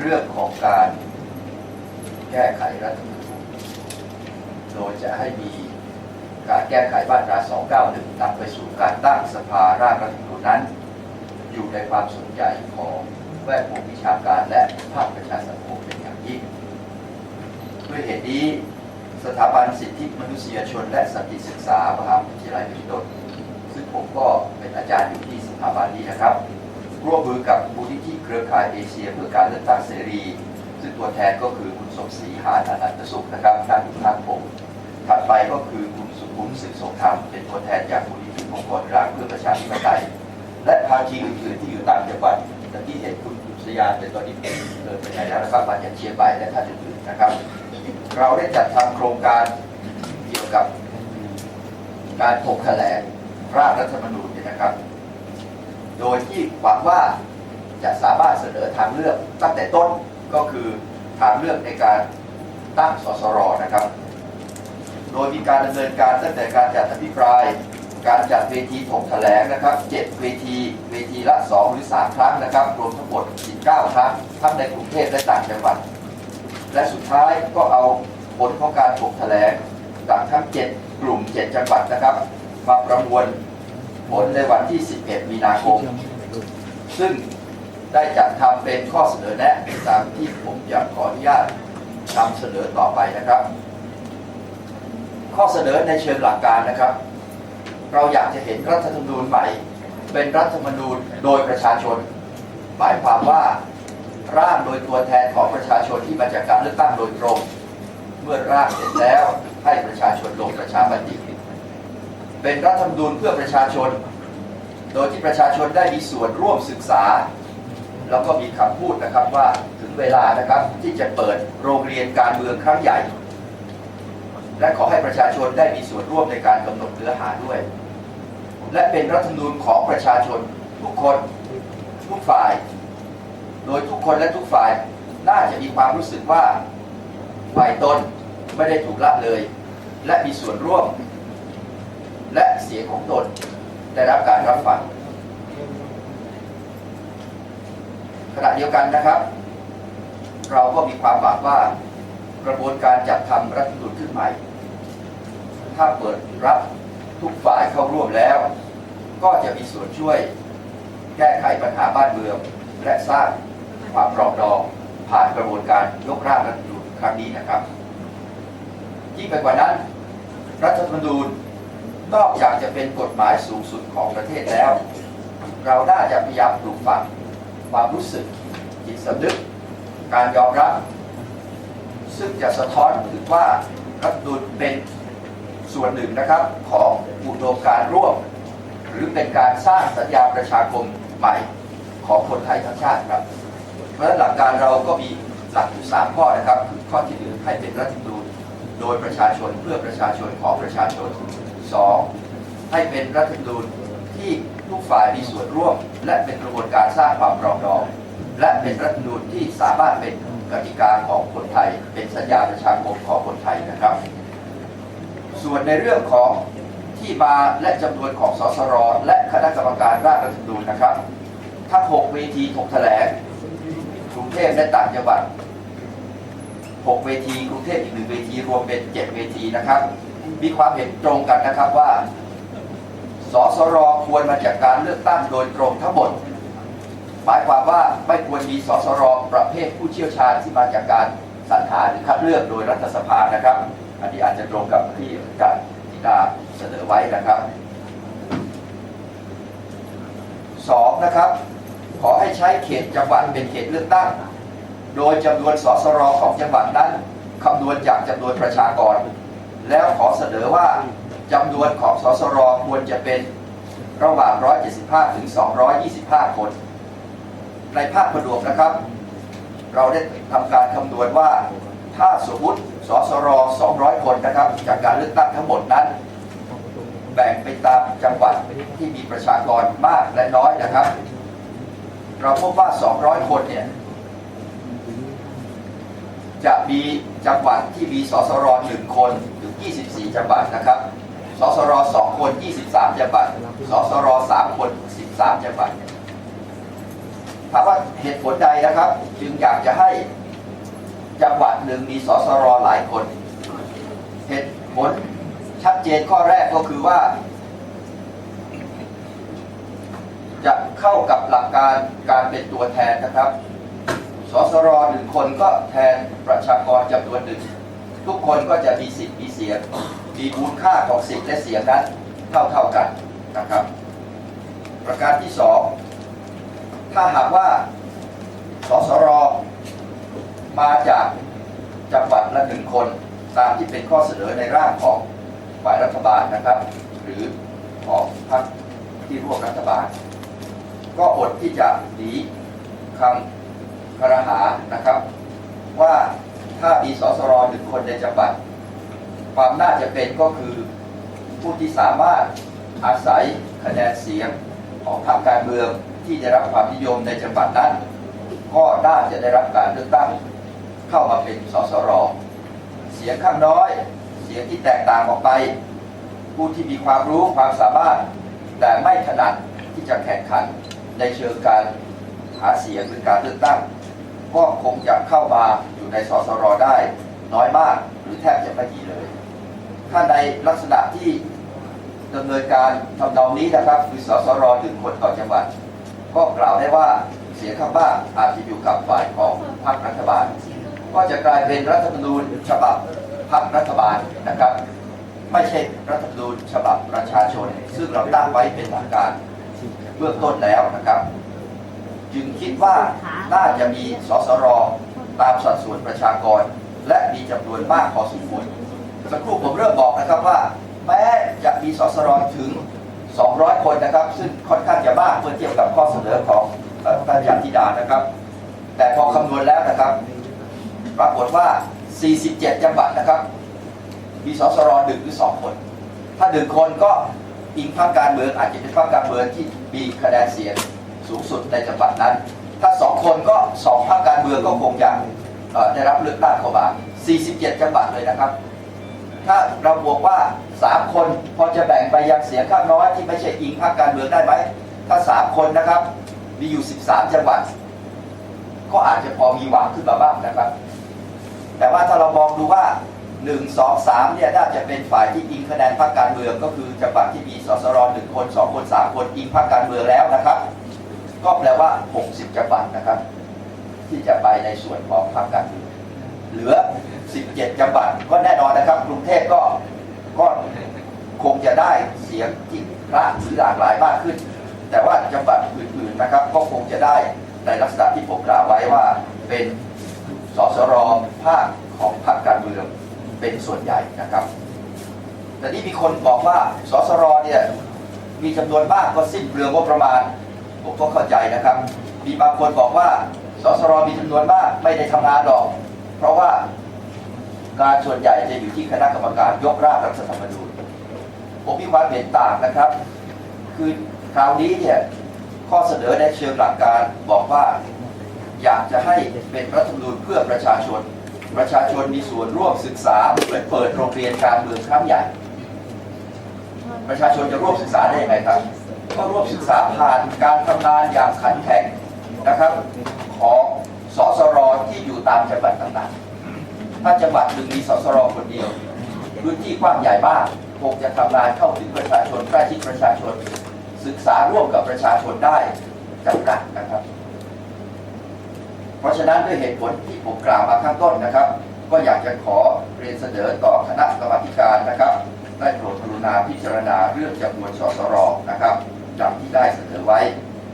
เรื่องของการแก้ไขรัฐธรรมนูญโดยจะให้มีการแก้ไขมาตรา 291นำไปสู่การตั้งสภาร่างรัฐธรรมนูญนั้น อยู่ในความสนใจของแวดวงวิชาการและภาคประชาสังคมเป็นอย่างยิ่งด้วยเหตุนี้สถาบันสิทธิมนุษยชน และสันติศึกษามหาวิทยาลัยมหิดลซึ่งผมก็เป็นอาจารย์อยู่ที่สถาบันนี้นะครับ ร่วมมือกับมูลนิธิเครือข่ายเอเชียเพื่อการเลือกตั้งเสรี ซึ่งตัวแทนก็คือคุณสมศรีหานอนันตสุขนะครับนั่งอยู่ข้างผมถัดไปก็คือคุณสุขุมสืบสงธรรมเป็นตัวแทนจากมูลนิธิองค์กรกลางเพื่อประชาธิปไตยและภาคีอื่นๆที่อยู่ต่างจังหวัดแต่ที่เห็นคุณสุษยาแต่ตอนนี้เดินไปไหนแล้วนะครับมาจากเชียงใหม่และท่านอื่นๆนะครับ เราได้จัดทำโครงการเกี่ยวกับการถกแถลงร่างรัฐธรรมนูญนะครับ โดยที่หวังว่าจะสามารถเสนอทางเลือกตั้งแต่ต้นก็คือทางเลือกในการตั้งสสรนะครับ โดยมีการดำเนินการตั้งแต่การจัดอภิปราย การจัดเวทีถกแถลงนะครับ7เวทีเวทีละ 2 หรือ 3 ครั้งนะครับ รวมทั้งหมด 19 ครั้งทั้งในกรุงเทพและต่างจังหวัด และสุดท้ายก็เอาผลของการถกแถลงจากทั้ง 7 กลุ่ม 7 จังหวัดนะครับ มาประมวล ผลในวันที่ 11 มีนาคม ซึ่งได้จัดทำเป็นข้อเสนอแนะตามที่ผมอยากขออนุญาตนำเสนอต่อไปนะครับ ข้อเสนอในเชิงหลักการนะครับ เราอยากจะเห็นรัฐธรรมนูญใหม่ เป็นรัฐธรรมนูญโดยประชาชน หมายความว่าร่างโดยตัวแทนของประชาชนที่มาจากการเลือกตั้งโดยตรง เมื่อร่างเสร็จแล้วให้ประชาชนลงประชามติ เป็นรัฐธรรมนูญเพื่อประชาชน โดยที่ประชาชนได้มีส่วนร่วมศึกษา แล้วก็มีคำพูดนะครับว่าถึงเวลานะครับที่จะเปิดโรงเรียนการเมืองครั้งใหญ่ และขอให้ประชาชนได้มีส่วนร่วมในการกำหนดเนื้อหาด้วย และเป็นรัฐธรรมนูญของประชาชนทุกคนทุกฝ่าย โดยทุกคนและทุกฝ่ายน่าจะมีความรู้สึกว่าฝ่ายตนไม่ได้ถูกละเลย และมีส่วนร่วม และเสียงของตนได้รับการรับฟังขณะเดียวกันนะครับ เราก็มีความหวังว่ากระบวนการจัดทำรัฐธรรมนูญขึ้นใหม่ ถ้าเปิดรับทุกฝ่ายเข้าร่วมแล้ว ก็จะมีส่วนช่วยแก้ไขปัญหาบ้านเมือง และสร้างความปรองดองผ่านกระบวนการยกร่างรัฐธรรมนูญครั้งนี้นะครับยิ่งไปกว่านั้น รัฐธรรมนูญ นอกจากจะเป็นกฎหมายสูงสุดของประเทศแล้ว เราน่าจะพยายามปลูกฝังความรู้สึกจิตสำนึก การยอมรับ ซึ่งจะสะท้อนถึงว่ารัฐธรรมนูเป็นส่วนหนึ่งนะครับของอุดมการร่วม หรือเป็นการสร้างสัญญาประชาคมใหม่ของคนไทยทั้งชาติครับ เพราะฉะนั้นหลักการเราก็มีหลักอยู่สามข้อนะครับ ข้อที่หนึ่งให้เป็นรัฐธรรมนูญโดยประชาชนเพื่อประชาชนของประชาชน สองให้เป็นรัฐธรรมนูญที่ทุกฝ่ายมีส่วนร่วม และเป็นกระบวนการสร้างความปรองดอง และเป็นรัฐธรรมนูญที่สามารถเป็นกติกาของคนไทย เป็นสัญญาประชาคมของคนไทยนะครับ ส่วนในเรื่องของที่มาและจำนวนของสสรและคณะกรรมการร่างรัฐธรรมนูญนะครับ ทั้ง6เวทีถกแถลงกรุงเทพและต่างจังหวัด6เวทีกรุงเทพอีกหนึ่งเวทีรวมเป็น 7 เวทีนะครับ มีความเห็นตรงกันนะครับว่า สสรควรมาจากการเลือกตั้งโดยตรงทั้งหมด หมายความว่าไม่ควรมีสสรประเภทผู้เชี่ยวชาญที่มาจากการสรรหาหรือคัดเลือกโดยรัฐสภานะครับ อันนี้อาจจะตรงกับที่อาจารย์ธิดาเสนอไว้นะครับสองนะครับ ขอให้ใช้เขตจังหวัดเป็นเขตเลือกตั้ง โดยจำนวนสสรของจังหวัดนั้นคำนวณจากจำนวนประชากร แล้วขอเสนอว่าจำนวนของสสรควรจะเป็นระหว่าง 175 ถึง 225 คน ในภาคผนวกนะครับ เราได้ทำการคำนวณว่าถ้าสมมติสสร 200 คนนะครับ จากการเลือกตั้งทั้งหมดนั้น แบ่งไปตามจังหวัดที่มีประชากรมากและน้อยนะครับ เราพบว่า 200 คนเนี่ย จะมีจังหวัดที่มีสสร1คนถึง 24 จังหวัดนะครับ สสร2คน 23 จังหวัด สสร3คน 13 จังหวัดถามว่าเหตุผลใดนะครับ จึงอยากจะให้จังหวัดหนึ่งมีสสรหลายคน เหตุผลชัดเจนข้อแรกก็คือว่า จะเข้ากับหลักการการเป็นตัวแทนนะครับ สสรหนึ่งคนก็แทนประชากรจำนวนหนึ่ง ทุกคนก็จะมีสิทธิ์มีเสียง มีมูลค่าของสิทธิ์และเสียงนั้นเท่าเท่ากันนะครับ ประการที่สองถ้าหากว่าสสรมาจากจังหวัดละหนึ่งคนตามที่เป็นข้อเสนอในร่างของฝ่ายรัฐบาลนะครับ หรือของพรรคที่ร่วมรัฐบาล ก็อดที่จะหนีคำ คารหานะครับ ว่าถ้ามีสสรหนึ่งคนในจังหวัด ความน่าจะเป็นก็คือผู้ที่สามารถอาศัยคะแนนเสียงของพรรคการเมืองที่ได้รับความนิยมในจังหวัดนั้น ก็น่าจะได้รับการเลือกตั้งเข้ามาเป็นสสรเสียงข้างน้อย เสียงที่แตกต่างออกไป ผู้ที่มีความรู้ความสามารถ แต่ไม่ถนัดที่จะแข่งขันในเชิงการหาเสียงหรือการเลือกตั้ง ก็คงจะเข้ามาอยู่ในสสรได้น้อยมากหรือแทบจะไม่มีเลย ถ้าในลักษณะที่ดำเนินการทำนองนี้นะครับคือสสรหนึ่งคนต่อจังหวัด ก็กล่าวได้ว่าเสียงข้างมากอาจจะอยู่กับฝ่ายของพรรครัฐบาล ก็จะกลายเป็นรัฐธรรมนูญฉบับพรรครัฐบาลนะครับ ไม่ใช่รัฐธรรมนูญฉบับประชาชน ซึ่งเราตั้งไว้เป็นหลักการเบื้องต้นแล้วนะครับ จึงคิดว่าน่าจะมีสสรตามสัดส่วนประชากร และมีจำนวนมากพอสมควรสักครู่ผมเริ่มบอกนะครับว่า แม้จะมีสสรถึง 200 คนนะครับ ซึ่งค่อนข้างจะมากเมื่อเทียบกับข้อเสนอของเอ่อท่านยันธิดานะครับ แต่พอคำนวณแล้วนะครับ ปรากฏว่า 47 จังหวัดนะครับ มีสสรหนึ่งหรือสองคน ถ้าหนึ่งคนก็อิงพรรคการเมืองอาจจะเป็นพรรคการเมืองที่มีคะแนนเสียง สูงสุดในจังหวัดนั้น ถ้าสองคนก็สองพรรคการเมืองก็คงจะได้รับเลือกตั้งเข้ามา 47 จังหวัดเลยนะครับ ถ้าเราบอกว่า 3 คนพอจะแบ่งไปยังเสียงข้างน้อยที่ไม่ใช่อิงพรรคการเมืองได้ไหม ถ้า 3 คนนะครับ มีอยู่ 13 จังหวัด ก็อาจจะพอมีหวังขึ้นมาบ้างนะครับ แต่ว่าถ้าเรามองดูว่า 1 2 3เนี่ยน่าจะเป็นฝ่ายที่อิงคะแนนพรรคการเมือง ก็คือจังหวัดที่มีสสรหนึ่งคนสองคนสามคนอิงพรรคการเมืองแล้วนะครับ ก็แปลว่า 60จังหวัดนะครับ ที่จะไปในส่วนของพรรคการเมืองเหลือ 17จังหวัดก็แน่นอนนะครับ กรุงเทพก็ก็คงจะได้เสียงที่พระหรือหลากหลายมากขึ้น แต่ว่าจังหวัดอื่นๆนะครับ ก็คงจะได้ในลักษณะที่ผมกล่าวไว้ว่าเป็นสสรภาคของพรรคการเมืองเป็นส่วนใหญ่นะครับ แต่นี่มีคนบอกว่าสสรเนี่ยมีจำนวนมากก็สิ้นเปลืองงบประมาณ ผมก็เข้าใจนะครับ มีบางคนบอกว่าสสรมีจำนวนมากไม่ได้ทำงานหรอก เพราะว่าการส่วนใหญ่จะอยู่ที่คณะกรรมการยกร่างรัฐธรรมนูญผมมีความเห็นต่างนะครับ คือคราวนี้เนี่ยข้อเสนอในเชิงหลักการบอกว่าอยากจะให้เป็นรัฐธรรมนูญเพื่อประชาชน ประชาชนมีส่วนร่วมศึกษาเปิดเปิดโรงเรียนการเมืองครั้งใหญ่ ประชาชนจะร่วมศึกษาได้ยังไงครับ ก็ร่วมศึกษาผ่านการทำงานอย่างขันแข็งนะครับ ของสสรที่อยู่ตามจังหวัดต่างๆ ถ้าจังหวัดหนึ่งมีสสรคนเดียวพื้นที่กว้างใหญ่มากคงจะทำงานเข้าถึงประชาชนใกล้ชิดประชาชน ศึกษาร่วมกับประชาชนได้จำกัดนะครับ เพราะฉะนั้นด้วยเหตุผลที่ผมกล่าวมาข้างต้นนะครับ ก็อยากจะขอเรียนเสนอต่อคณะกรรมาธิการนะครับได้โปรดกรุณาพิจารณาเรื่องจำนวนสสรนะครับ จาที่ได้เสนอไว้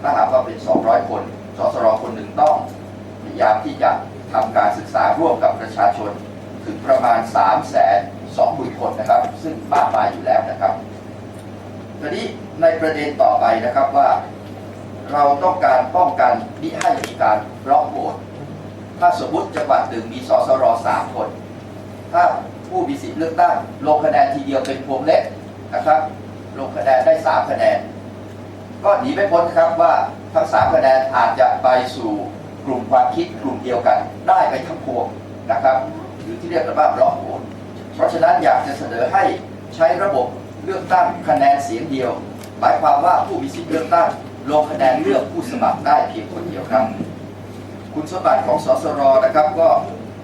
ถ้าหากว่าเป็น 200 คน สสรคนหนึ่งต้องพยายามที่จะทำการศึกษาร่วมกับประชาชน ถึงประมาณ 3 2 0 0 0 0 คนนะครับ ซึ่งมากมายอยู่แล้วนะครับทีนี้ในประเด็นต่อไปนะครับว่า เราต้องการป้องกันมิให้มีการบล็อกโหวตถ้าสมมติจังหวัดหนึ่งมีสสรสามคน ถ้าผู้มีสิทธิ์เลือกตั้งลงคะแนนทีเดียวเป็นพวงเล็กนะครับ ลงคะแนนได้สามคะแนน ก็หนีไม่พ้นครับว่าทั้งสามคะแนนอาจจะไปสู่กลุ่มความคิดกลุ่มเดียวกัน ได้ไปทั้งพวงนะครับ หรือที่เรียกกันว่าบล็อกโหวตเพราะฉะนั้นอยากจะเสนอให้ใช้ระบบเลือกตั้งคะแนนเสียงเดียว หมายความว่าผู้มีสิทธิเลือกตั้งลงคะแนนเลือกผู้สมัครได้เพียงคนเดียวครับ คุณสมบัติของสสรนะครับก็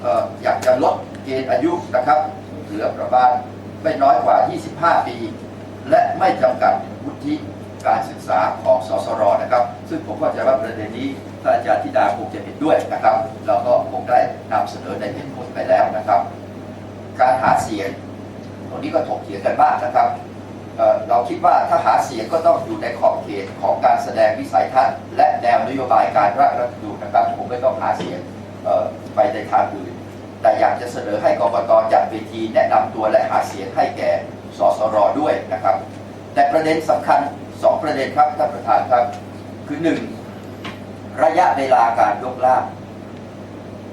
ออยากจะลดเกณฑ์อายุนะครับเหลือประมาณไม่น้อยกว่า 25 ปี และไม่จำกัดวุฒิ การศึกษาของสสรนะครับ ซึ่งผมเข้าใจว่าประเด็นนี้ท่านอาจารย์ธิดาคงจะเห็นด้วยนะครับ เราก็คงได้นำเสนอในเหตุผลไปแล้วนะครับ การหาเสียงตรงนี้ก็ถกเถียงกันมากนะครับเเราคิดว่าถ้าหาเสียงก็ต้องอยู่ในขอบเขตของการแสดงวิสัยทัศน์และแนวนโยบายการร่างรัฐธรรมนูญนะครับผมไม่ต้องหาเสียงไปในทางอื่น แต่อยากจะเสนอให้กรกตจัดเวทีแนะนำตัวและหาเสียงให้แก่สสรด้วยนะครับ แต่ประเด็นสำคัญ สองประเด็นครับท่านประธานครับ คือหนึ่งระยะเวลาการยกร่าง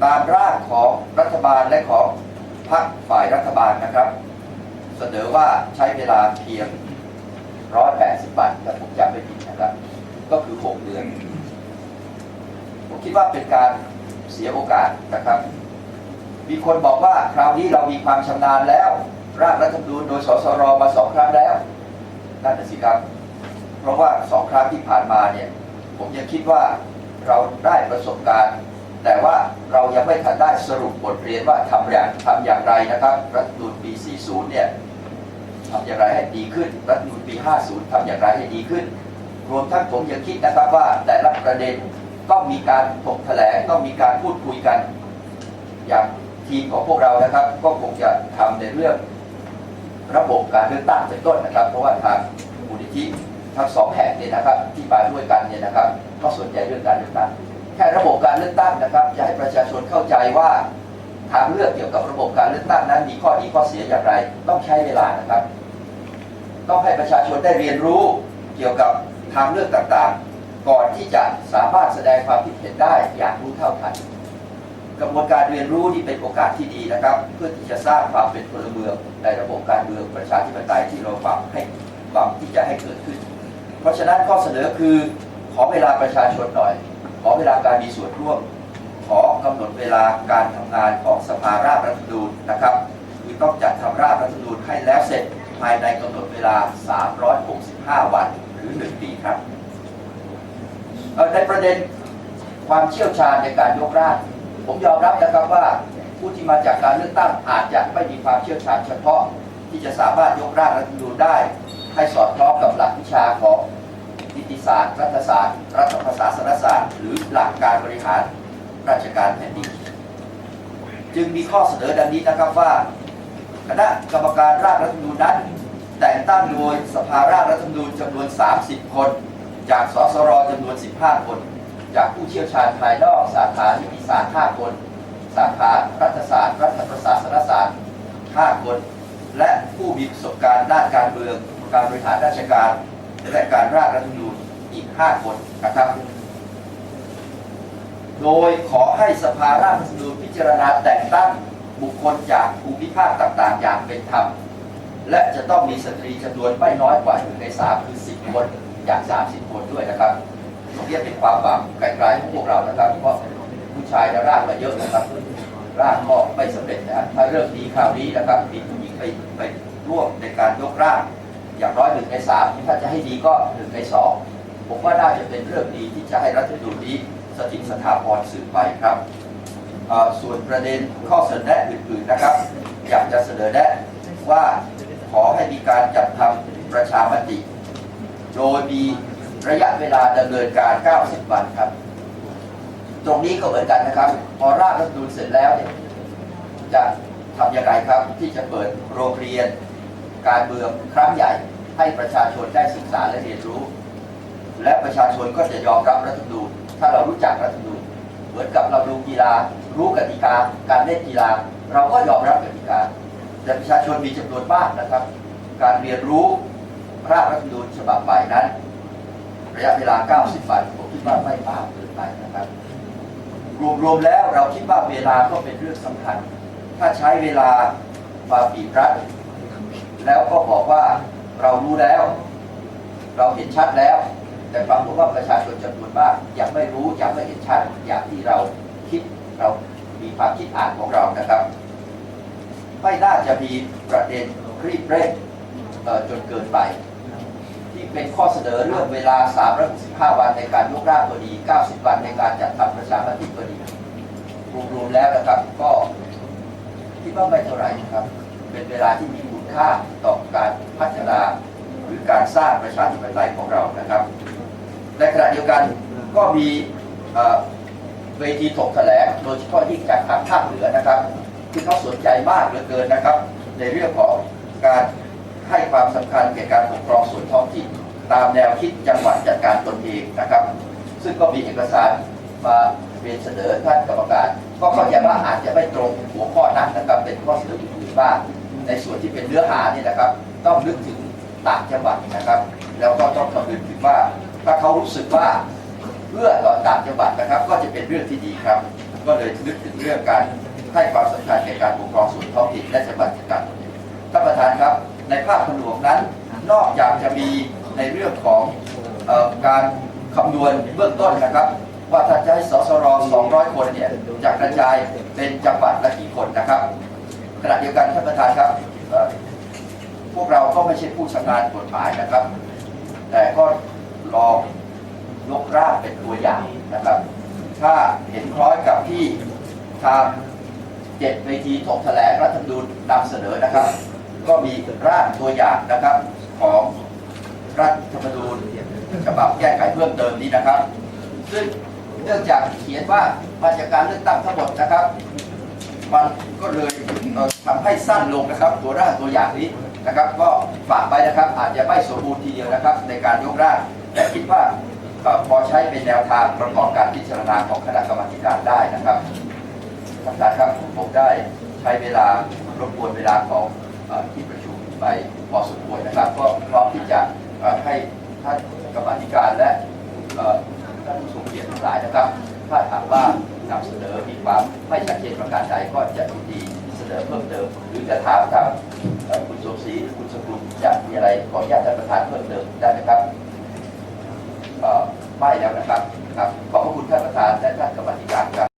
ตามร่างของรัฐบาลและของพรรคฝ่ายรัฐบาลนะครับ เสนอว่าใช้เวลาเพียง 180 วันถ้าผมจำไม่ผิดนะครับ ก็คือ 6 เดือน ผมคิดว่าเป็นการเสียโอกาสนะครับ มีคนบอกว่าคราวนี้เรามีความชำนาญแล้ว ร่างรัฐธรรมนูญโดยสสรมาสองครั้งแล้วนั่นน่ะสิครับ เพราะว่าสองครั้งที่ผ่านมาเนี่ยผมยังคิดว่าเราได้ประสบการณ์ แต่ว่าเรายังไม่ทันได้สรุปบทเรียนว่าทำอย่างทำอย่างไรนะครับ รัฐมนูญปี 40 เนี่ยทำอย่างไรให้ดีขึ้น รัฐมนูญปี 50ทำอย่างไรให้ดีขึ้น รวมทั้งผมยังคิดนะครับว่าแต่ละประเด็นต้องมีการถกแถลงต้องมีการพูดคุยกัน อย่างทีมของพวกเรานะครับ ก็คงจะทำในเรื่องระบบการเลือกตั้งเป็นต้นนะครับ เพราะว่าทางมูลนิธิ ทั้งสองแห่งเนี่ยนะครับที่มาด้วยกันเนี่ยนะครับก็สนใจเรื่องการเลือกตั้งแค่ระบบการเลือกตั้งนะครับจะให้ประชาชนเข้าใจว่าทางเลือกเกี่ยวกับระบบการเลือกตั้งนั้นมีข้อดีข้อเสียอย่างไร ต้องใช้เวลานะครับ ต้องให้ประชาชนได้เรียนรู้เกี่ยวกับทางเลือกต่างๆ ก่อนที่จะสามารถแสดงความคิดเห็นได้อย่างรู้เท่าทันกระบวนการเรียนรู้นี่เป็นโอกาสที่ดีนะครับ เพื่อที่จะสร้างความเป็นพลเมืองในระบบการเมืองประชาธิปไตยที่เราหวังให้หวังที่จะให้เกิดขึ้น เพราะฉะนั้นข้อเสนอคือขอเวลาประชาชนหน่อย ขอเวลาการมีส่วนร่วม ขอกำหนดเวลาการทำงานของสภาร่างรัฐธรรมนูญนะครับคือต้องจัดทำร่างรัฐธรรมนูญให้แล้วเสร็จภายในกำหนดเวลา 365 วันหรือ 1 ปีครับในประเด็นความเชี่ยวชาญในการยกร่างผมยอมรับนะครับว่าผู้ที่มาจากการเลือกตั้งอาจจะไม่มีความเชี่ยวชาญเฉพาะที่จะสามารถยกร่างรัฐธรรมนูญได้ ให้สอดคล้องกับหลักวิชาของนิติศาสตร์รัฐศาสตร์ รัฐประศาสนศาสตร์ หรือหลักการบริหารราชการแผ่นดินจึงมีข้อเสนอดังนี้นะครับว่า คณะกรรมการร่างรัฐธรรมนูญนั้น แต่งตั้งโดยสภาร่างรัฐธรรมนูญจำนวน 30 คน จากสสรจำนวน 15 คน จากผู้เชี่ยวชาญภายนอกสาขานิติศาสตร์5คน สาขารัฐศาสตร์ รัฐประศาสนศาสตร์ 5 คน และผู้มีประสบการณ์ด้านการเมือง การบริหารราชการ และการร่างรัฐธรรมนูญอีก 5 คนนะครับ โดยขอให้สภาร่างรัฐธรรมนูญพิจารณาแต่งตั้งบุคคลจากภูมิภาคต่างๆ อย่างเป็นธรรม และจะต้องมีสตรีจำนวนไม่น้อยกว่าหนึ่งในสามคือ10คนจาก 30 คนด้วยนะครับตรงนี้เป็นความหวังไกลๆของพวกเรานะครับเพราะผู้ชายเราร่างมาเยอะนะครับร่างก็ไม่สำเร็จนะถ้าเรื่องดีคราวนี้นะครับมีผู้หญิงไปไปร่วมในการยกร่าง อย่างน้อยหนึ่งในสามถ้าจะให้ดีก็หนึ่งในสองผมว่าน่าจะเป็นเรื่องดีที่จะให้รัฐธรรมนี้สถิตสถาพรสืบไปครับ ส่วนประเด็นข้อเสนอแนะอื่นๆนะครับ อยากจะเสนอแนะว่าขอให้มีการจัดทำประชามติ โดยมีระยะเวลาดำเนินการ 90 วันครับ ตรงนี้ก็เหมือนกันนะครับ พอร่างรัฐธรรมนูญเสร็จแล้วเนี่ยจะทำอย่างไรครับที่จะเปิดโรงเรียน การเมืองครั้งใหญ่ให้ประชาชนได้ศึกษาและเรียนรู้ และประชาชนก็จะยอมรับรัฐธรรมนูญถ้าเรารู้จักรัฐธรรมนูญเหมือนกับเราดูกีฬา รู้กติกา การเล่นกีฬา เราก็ยอมรับกติกา แต่ประชาชนมีจำนวนมากนะครับ การเรียนรู้ร่างรัฐธรรมนูญฉบับใหม่นั้น ระยะเวลา 90 วันผมคิดว่าไม่มากเกินไปนะครับ รวมๆแล้วเราคิดว่าเวลาก็เป็นเรื่องสำคัญ ถ้าใช้เวลามาบีรัด แล้วก็บอกว่าเรารู้แล้ว เราเห็นชัดแล้ว แต่ปรากฏว่าประชาชนจำนวนมากยังไม่รู้ยังไม่เห็นชัดอย่างที่เราคิดเรามีความคิดอ่านของเรานะครับ ไม่น่าจะมีประเด็นรีบเร่งเอ่อจนเกินไป ที่เป็นข้อเสนอเรื่องเวลา 365 วันในการยกร่างก็ดี 90 วันในการจัดทำประชามติก็ดีรวมๆแล้วนะครับก็คิดว่าไม่เท่าไหร่นะครับ เป็นเวลาที่มี ค่าต่อการพัฒนาหรือการสร้างประชาธิปไตยของเรานะครับ ในขณะเดียวกันก็มีเวทีถกแถลงโดยเฉพาะยิ่งจากทางภาคเหนือนะครับ ที่เขาสนใจมากเหลือเกินนะครับ ในเรื่องของการให้ความสำคัญแก่การปกครองส่วนท้องถิ่นตามแนวคิดจังหวัดจัดการตนเองนะครับ ซึ่งก็มีเอกสารมาเรียนเสนอท่านกรรมการ ก็เข้าใจว่าอาจจะไม่ตรงหัวข้อนั้นนะครับเป็นข้อเสนออื่นๆบ้าง ในส่วนที่เป็นเนื้อหาเนี่ยนะครับ ต้องนึกถึงต่างจังหวัดนะครับ แล้วก็ต้องคำนึงถึงว่าถ้าเขารู้สึกว่าเพื่อต่อต่างจังหวัดนะครับ ก็จะเป็นเรื่องที่ดีครับ ก็เลยนึกถึงเรื่องการให้ความสำคัญในการปกครองส่วนท้องถิ่นและจังหวัดจัดตนเองท่านประธานครับ ในภาคผนวกนั้น นอกจากจะมีในเรื่องของออการคำนวณเบื้องต้นนะครับ ว่าถ้าจะให้สสร 200 คนเนี่ยจะกระจายเป็นจังหวัดละกี่คนนะครับ ขณะเดียวกันท่านประธานครับพวกเราก็ไม่ใช่ผู้ชำนาญกฎหมายนะครับ แต่ก็ลองยกร่างเป็นตัวอย่างนะครับ ถ้าเห็นคล้อยกับที่ทางเจ็ดเวทีถกแถลงรัฐธรรมนูญนำเสนอนะครับ ก็มีร่างตัวอย่างนะครับของรัฐธรรมนูญฉบับแก้ไขเพิ่มเติมนี้นะครับ ซึ่งเนื่องจากเขียนว่ามาจากการเลือกตั้งทั้งหมดนะครับ มันก็เลย ทำให้สั้นลงนะครับ ตัวร่างตัวอย่างนี้นะครับ ก็ฝากไปนะครับอาจจะไม่สมบูรณ์ทีเดียวนะครับ ในการยกร่างแต่คิดว่าพอใช้เป็นแนวทางประกอบการพิจารณาของคณะกรรมการได้นะครับท่านประธานครับผมได้ใช้เวลารบกวนเวลาของอที่ประชุมไปพอสมควรนะครับ ก็พร้อมที่จะให้ท่านกรรมาธิการและท่านผู้ทรงเกียรติทั้งหลายนะครับ ถ้าถามว่านำเสนอมีความไม่ชัดเจนประการใดก็จะดี สริเพิ่มเติมหรือจะถามทางคุณสมศรีคุณสกุลจะมีอะไรขออนุญาตท่านประธานเพิ่มเติมได้ไหมครับไม่แล้วนะครับครับขอบพระคุณท่านประธานและท่านกรรมการครับ